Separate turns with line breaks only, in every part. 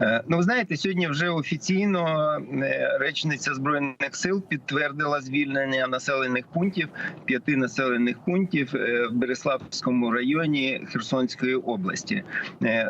Е, Ну, ви знаєте, сьогодні вже офіційно е, речниця збройних сил підтвердила звільнення населених пунктів п'яти населених пунктів е, в Береславському районі Херсонської області.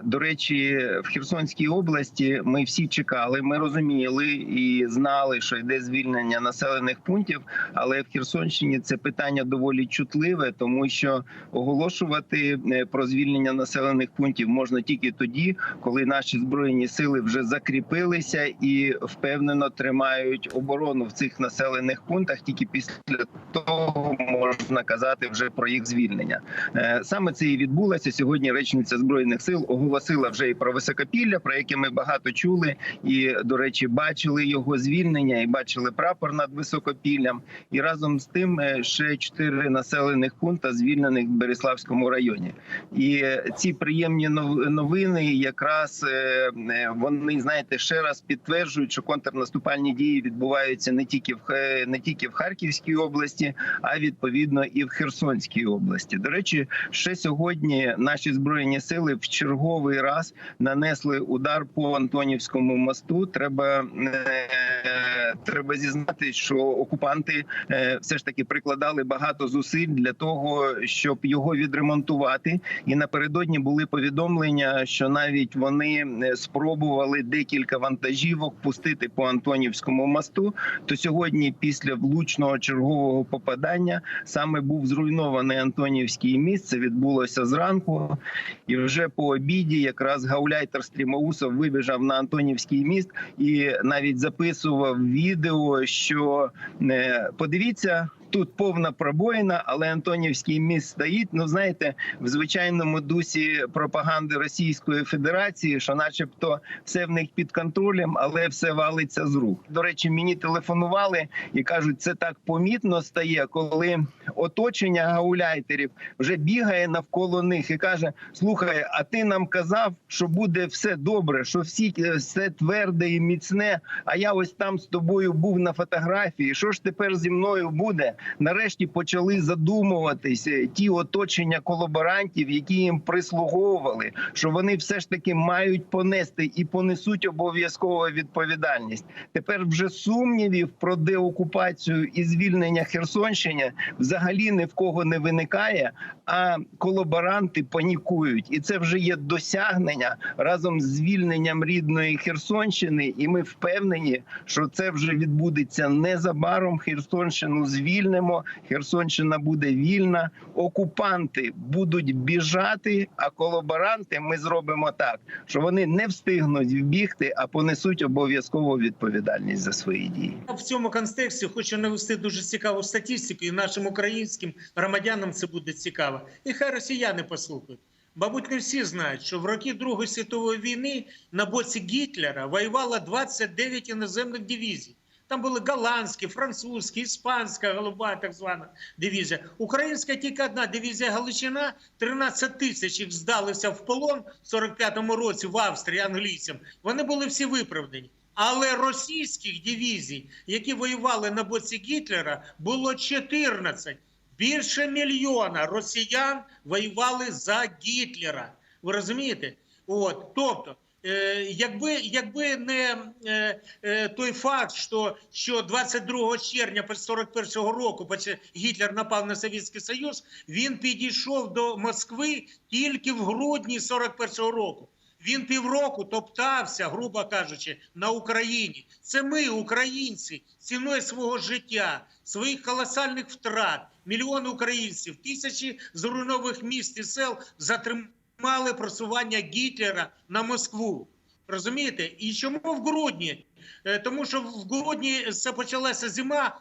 До речі, в Херсонській області ми всі чекали, ми розуміли і знали, що йде звільнення населених пунктів. Але в Херсонщині це питання доволі чутливе, тому що оголошувати про звільнення населених пунктів можна тільки тоді, коли наші збройні сили вже закріпилися і впевнено тримають оборону в цих населених пунктах. Тільки після того можна казати вже про їх звільнення. Е, Саме це і відбулося сьогодні. Речниця збройних сил оголосила вже і про високопілля, про яке ми багато чули, і до речі, бачили його звільнення, і бачили прапор над високопіллям. І разом з тим е, ще чотири населених пункта звільнених в Береславському районі. І ці приємні нов- новини якраз е, вони знаєте ще раз підтверджують, що контрнаступальні дії відбуваються не тільки в не тільки в Харківській області, а відповідно і в Херсонській області. До речі, ще сьогодні наші збройні сили в черговий раз нанесли удар по Антонівському мосту. Треба е, треба зізнати, що окупанти е, все ж таки прикладали багато зусиль для того, щоб його відремонтувати. І напередодні були повідомлення, що навіть вони е, спробували декілька вантажівок пустити по Антонівському мосту. То сьогодні, після влучного чергового попадання, саме був зруйнований Антонівський міст. Відбулося зранку, і вже по обіді якраз гауляйтер Стрімоусов вибіжав на Антонівський міст і навіть записував відео, що е, подивіться. Тут повна пробоїна, але Антонівський міст стоїть. Ну знаєте, в звичайному дусі пропаганди Російської Федерації, що, начебто, все в них під контролем, але все валиться з рук. До речі, мені телефонували і кажуть, це так помітно стає, коли оточення гауляйтерів вже бігає навколо них і каже: Слухай, а ти нам казав, що буде все добре, що всі все тверде і міцне. А я ось там з тобою був на фотографії. Що ж тепер зі мною буде? Нарешті почали задумуватися ті оточення колаборантів, які їм прислуговували, що вони все ж таки мають понести і понесуть обов'язково відповідальність. Тепер вже сумнівів про деокупацію і звільнення Херсонщини взагалі ні в кого не виникає. А колаборанти панікують, і це вже є досягнення разом з звільненням рідної Херсонщини. І ми впевнені, що це вже відбудеться незабаром. Херсонщину звільнимо. Херсонщина буде вільна. Окупанти будуть біжати, а колаборанти ми зробимо так, що вони не встигнуть вбігти, а понесуть обов'язково відповідальність за свої дії.
В цьому контексті хочу навести дуже цікаву статистику, і нашим українським громадянам це буде цікаво. І хай росіяни послухають. Мабуть, не всі знають, що в роки Другої світової війни на боці Гітлера воювало 29 іноземних дивізій. Там були голландські, французькі, іспанська, голуба, так звана дивізія. Українська тільки одна дивізія Галичина, 13 тисяч їх здалися в полон в 45-му році в Австрії англійцям. Вони були всі виправдані. Але російських дивізій, які воювали на боці Гітлера, було 14. Більше мільйона росіян воювали за Гітлера. Ви розумієте? От, тобто, якби, якби не е, е, той факт, що, що 22 червня 41 року, Гітлер напав на Совєтський Союз, він підійшов до Москви тільки в грудні 41 року. Він півроку топтався, грубо кажучи, на Україні. Це ми, українці, ціною свого життя, своїх колосальних втрат, мільйони українців, тисячі зруйнованих міст і сел затримали просування Гітлера на Москву. Розумієте? І чому в грудні? Е, Тому що в грудні почалася зима.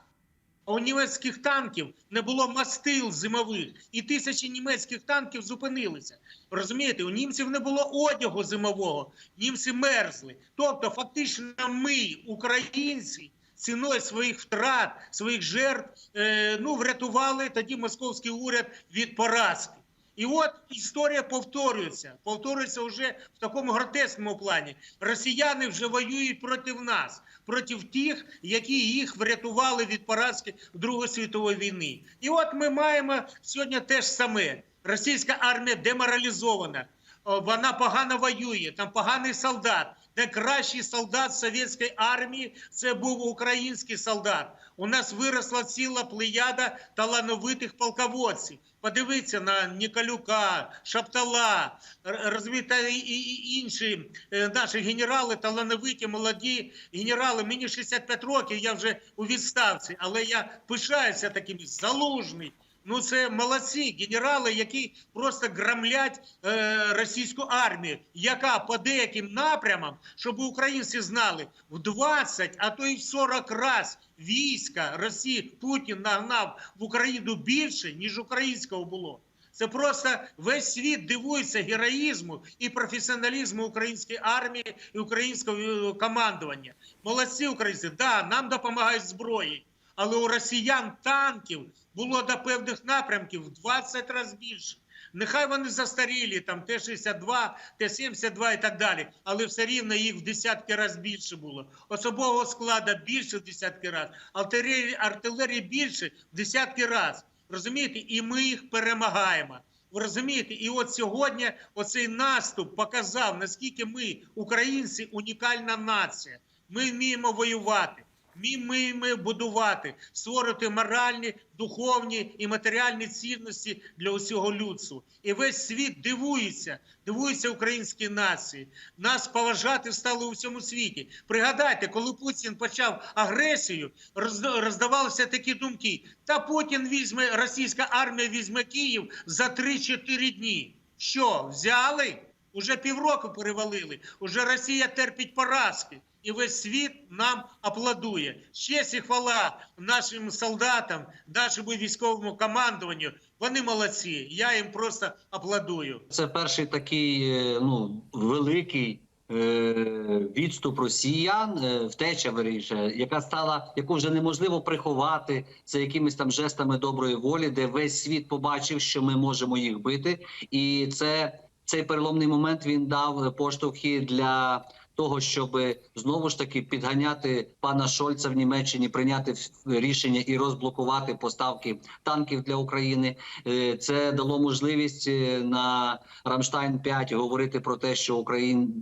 А у німецьких танків не було мастил зимових, і тисячі німецьких танків зупинилися. Розумієте, у німців не було одягу зимового, німці мерзли. Тобто, фактично, ми, українці, ціною своїх втрат, своїх жертв, е, ну врятували тоді московський уряд від поразки. І от історія повторюється. Повторюється вже в такому гротескному плані. Росіяни вже воюють проти нас, проти тих, які їх врятували від поразки Другої світової війни. І от ми маємо сьогодні те ж саме. Російська армія деморалізована. Вона погано воює, там поганий солдат. Найкращий солдат совєтської армії це був український солдат. У нас виросла ціла плеяда талановитих полководців. Подивіться на Ніколюка, Шаптала, р- розумієте, і, і, і інші е, наші генерали, талановиті, молоді генерали. Мені 65 років, я вже у відставці, але я пишаюся такими залужний. Ну, це молодці генерали, які просто громлять е, російську армію, яка по деяким напрямам, щоб українці знали, в 20, а то й в 40 раз війська Росії Путін нагнав в Україну більше, ніж українського було. Це просто весь світ дивується героїзму і професіоналізму української армії і українського е, командування. Молодці українці, да, нам допомагають зброї, але у росіян танків було до певних напрямків в 20 разів більше. Нехай вони застарілі, там Т-62, Т-72 і так далі, але все рівно їх в десятки разів більше було. Особового складу більше в десятки разів, артилерії, більше в десятки разів. Розумієте? І ми їх перемагаємо. Розумієте? І от сьогодні оцей наступ показав, наскільки ми, українці, унікальна нація. Ми вміємо воювати. Вміємо будувати, створити моральні, духовні і матеріальні цінності для усього людства. І весь світ дивується, дивується українській нації. Нас поважати стали у всьому світі. Пригадайте, коли Путін почав агресію, розда- роздавалися такі думки: та Путін візьме, російська армія візьме Київ за 3-4 дні. Що, взяли? Уже півроку перевалили. Уже Росія терпить поразки. І весь світ нам аплодує. Честь і хвала нашим солдатам, нашому військовому командуванню. Вони молодці. Я їм просто аплодую.
Це перший такий е, ну великий е, відступ росіян, е, втеча виріше, яка стала, яку вже неможливо приховати за якимись там жестами доброї волі, де весь світ побачив, що ми можемо їх бити, і це цей переломний момент він дав поштовхи для. Того, щоб знову ж таки підганяти пана Шольца в Німеччині, прийняти рішення і розблокувати поставки танків для України, Е, це дало можливість е, на Рамштайн 5 говорити про те, що Україн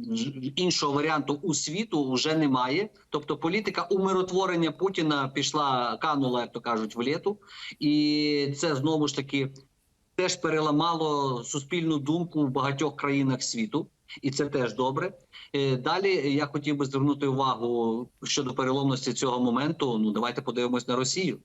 іншого варіанту у світу вже немає. Тобто політика умиротворення Путіна пішла канула, як то кажуть, в літу, і це знову ж таки теж переламало суспільну думку в багатьох країнах світу. І це теж добре. Е, Далі я хотів би звернути увагу щодо переломності цього моменту. Ну давайте подивимось на Росію.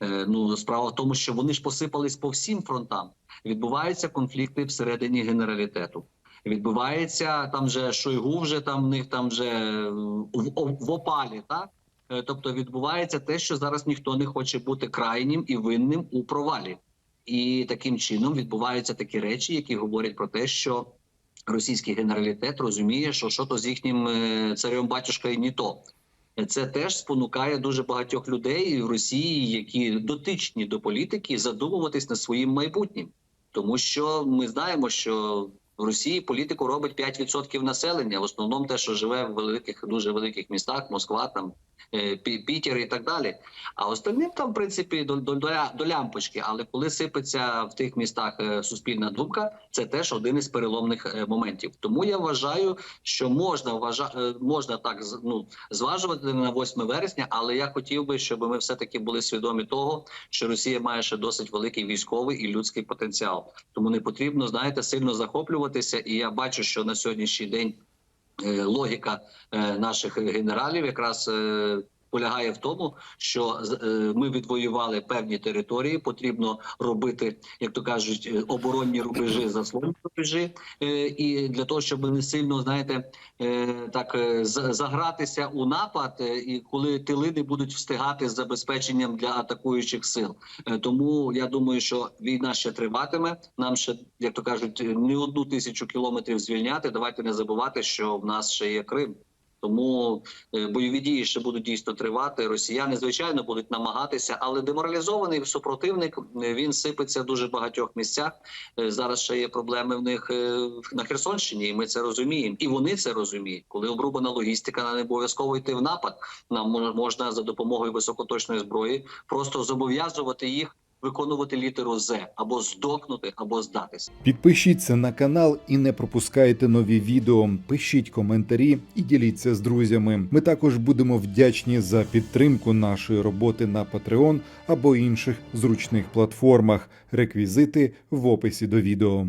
Е, Ну справа в тому, що вони ж посипались по всім фронтам. Відбуваються конфлікти всередині генералітету. Відбувається там же Шойгу, вже там в них там вже в, в опалі, так Е, тобто відбувається те, що зараз ніхто не хоче бути крайнім і винним у провалі, і таким чином відбуваються такі речі, які говорять про те, що російський генералітет розуміє, що що то з їхнім е, царем батюшкою не то. Це теж спонукає дуже багатьох людей в Росії, які дотичні до політики, задумуватись над своїм майбутнім, тому що ми знаємо, що в Росії політику робить 5% населення, в основному те, що живе в великих, дуже великих містах, Москва, там Пітер і так далі. А остальним там, в принципі, до, до, до, лямпочки. Але коли сипеться в тих містах е, суспільна думка, це теж один із переломних е, моментів. Тому я вважаю, що можна вважа... е, можна так ну, зважувати на 8 вересня, але я хотів би, щоб ми все таки були свідомі того, що Росія має ще досить великий військовий і людський потенціал. Тому не потрібно, знаєте, сильно захоплюватися. І я бачу, що на сьогоднішній день е, логіка е, наших генералів якраз. Полягає в тому, що е, ми відвоювали певні території. Потрібно робити, як то кажуть, е, оборонні рубежі, заслонні рубежі, е, і для того, щоб не сильно знаєте, так загратися у напад, і коли тили не будуть встигати з забезпеченням для атакуючих сил. Тому я думаю, що війна ще триватиме. Нам ще, як то кажуть, не одну тисячу кілометрів звільняти. Давайте не забувати, що в нас ще є Крим. Тому е, бойові дії ще будуть дійсно тривати. Росіяни звичайно будуть намагатися, але деморалізований супротивник е, він сипеться в дуже багатьох місцях. Е, Зараз ще є проблеми в них на Херсонщині, і ми це розуміємо. І вони це розуміють. Коли обрубана логістика, нам не обов'язково йти в напад. Нам мож- можна за допомогою високоточної зброї просто зобов'язувати їх виконувати літеру З або здохнути, або здатися.
Підпишіться на канал і не пропускайте нові відео. Пишіть коментарі і діліться з друзями. Ми також будемо вдячні за підтримку нашої роботи на Patreon або інших зручних платформах. Реквізити в описі до відео.